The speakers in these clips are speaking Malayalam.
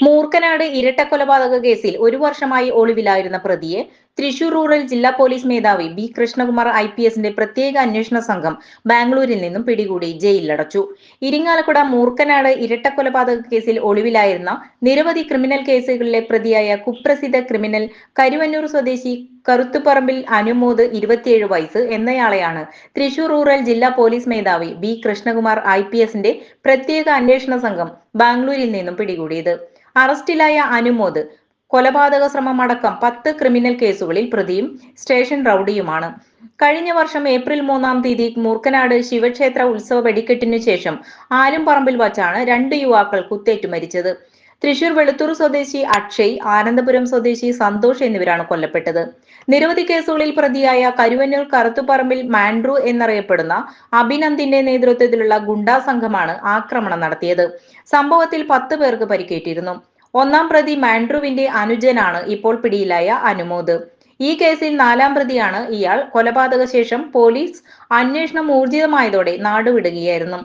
മൂർക്കനാട് ഇരട്ട കൊലപാതക കേസിൽ ഒരു വർഷമായി ഒളിവിലായിരുന്ന പ്രതിയെ തൃശൂർ റൂറൽ ജില്ലാ പോലീസ് മേധാവി ബി കൃഷ്ണകുമാർ ഐ പി എസിന്റെ പ്രത്യേക അന്വേഷണ സംഘം ബാംഗ്ലൂരിൽ നിന്നും പിടികൂടി ജയിലിലടച്ചു. ഇരിങ്ങാലക്കുട മൂർക്കനാട് ഇരട്ട കൊലപാതക കേസിൽ ഒളിവിലായിരുന്ന നിരവധി ക്രിമിനൽ കേസുകളിലെ പ്രതിയായ കുപ്രസിദ്ധ ക്രിമിനൽ കരുവന്നൂർ സ്വദേശി കറുത്തുപറമ്പിൽ അനുമോദ് ഇരുപത്തിയേഴ് വയസ്സ് എന്നയാളെയാണ് തൃശൂർ റൂറൽ ജില്ലാ പോലീസ് മേധാവി ബി കൃഷ്ണകുമാർ ഐ പി എസിന്റെ പ്രത്യേക അന്വേഷണ സംഘം ബാംഗ്ലൂരിൽ നിന്നും പിടികൂടിയത്. അറസ്റ്റിലായ അനുമോദ് കൊലപാതക ശ്രമം അടക്കം പത്ത് ക്രിമിനൽ കേസുകളിൽ പ്രതിയും സ്റ്റേഷൻ റൌഡിയുമാണ്. കഴിഞ്ഞ വർഷം ഏപ്രിൽ മൂന്നാം തീയതി മൂർക്കനാട് ശിവക്ഷേത്ര ഉത്സവ വെടിക്കെട്ടിനു ശേഷം ആലുംപറമ്പിൽ വച്ചാണ് രണ്ട് യുവാക്കൾ കുത്തേറ്റു മരിച്ചത്. തൃശൂർ വെളുത്തൂർ സ്വദേശി അക്ഷയ് ആനന്ദപുരം സ്വദേശി സന്തോഷ് എന്നിവരാണ് കൊല്ലപ്പെട്ടത്. നിരവധി കേസുകളിൽ പ്രതിയായ കരുവന്നൂർ കറുത്തുപറമ്പിൽ മാൻഡ്രു എന്നറിയപ്പെടുന്ന അഭിനന്ദിന്റെ നേതൃത്വത്തിലുള്ള ഗുണ്ടാ സംഘമാണ് ആക്രമണം നടത്തിയത്. സംഭവത്തിൽ പത്ത് പേർക്ക് പരിക്കേറ്റിരുന്നു. ഒന്നാം പ്രതി മാൻഡ്രുവിന്റെ അനുജനാണ് ഇപ്പോൾ പിടിയിലായ അനുമോദ്. ഈ കേസിൽ നാലാം പ്രതിയാണ് ഇയാൾ. കൊലപാതക ശേഷം പോലീസ് അന്വേഷണം ഊർജിതമായതോടെ നാടുവിടുകയായിരുന്നു.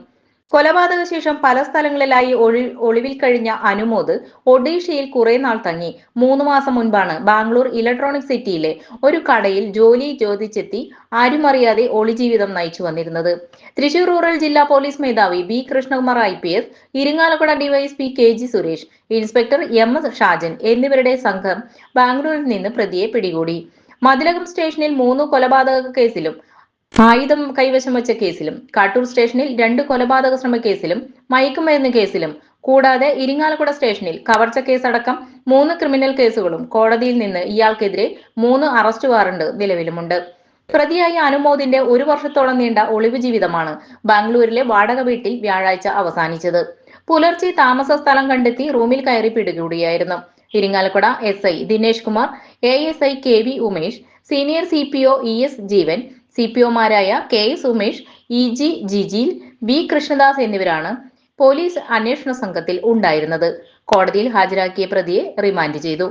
കൊലപാതക ശേഷം പല സ്ഥലങ്ങളിലായി ഒളി ഒളിവിൽ കഴിഞ്ഞ അനുമോദ് ഒഡീഷയിൽ കുറെ നാൾ തങ്ങി. മൂന്ന് മാസം മുൻപാണ് ബാംഗ്ലൂർ ഇലക്ട്രോണിക് സിറ്റിയിലെ ഒരു കടയിൽ ജോലി ചോദിച്ചെത്തി ആരുമറിയാതെ ഒളിജീവിതം നയിച്ചു വന്നിരുന്നത്. തൃശൂർ റൂറൽ ജില്ലാ പോലീസ് മേധാവി B Krishnakumar I P S Irinjalakuda DYSP K G Suresh inspector M S Shajan എന്നിവരുടെ സംഘം ബാംഗ്ലൂരിൽ നിന്ന് പ്രതിയെ പിടികൂടി. മതിലകം സ്റ്റേഷനിൽ മൂന്ന് കൊലപാതക കേസിലും ആയുധം കൈവശം വെച്ച കേസിലും കാട്ടൂർ സ്റ്റേഷനിൽ രണ്ട് കൊലപാതക ശ്രമ കേസിലും മയക്കുമരുന്ന് കേസിലും കൂടാതെ ഇരിങ്ങാലക്കുട സ്റ്റേഷനിൽ കവർച്ച കേസടക്കം മൂന്ന് ക്രിമിനൽ കേസുകളും കോടതിയിൽ നിന്ന് ഇയാൾക്കെതിരെ മൂന്ന് അറസ്റ്റ് വാറണ്ട് നിലവിലുമുണ്ട്. പ്രതിയായ അനുമോദിന്റെ ഒരു വർഷത്തോളം നീണ്ട ഒളിവ് ജീവിതമാണ് ബാംഗ്ലൂരിലെ വാടക വീട്ടിൽ വ്യാഴാഴ്ച അവസാനിച്ചത്. പുലർച്ചെ താമസ സ്ഥലം കണ്ടെത്തി റൂമിൽ കയറി പിടികൂടിയായിരുന്നു. Irinjalakuda S I Dinesh Kumar A S I K V Umesh senior C P O E S Jeevan C P ഒമാരായ K S Umesh E G Jijil B Krishnadas എന്നിവരാണ് പോലീസ് അന്വേഷണ സംഘത്തിൽ ഉണ്ടായിരുന്നത്. കോടതിയിൽ ഹാജരാക്കിയ പ്രതിയെ റിമാൻഡ് ചെയ്തു.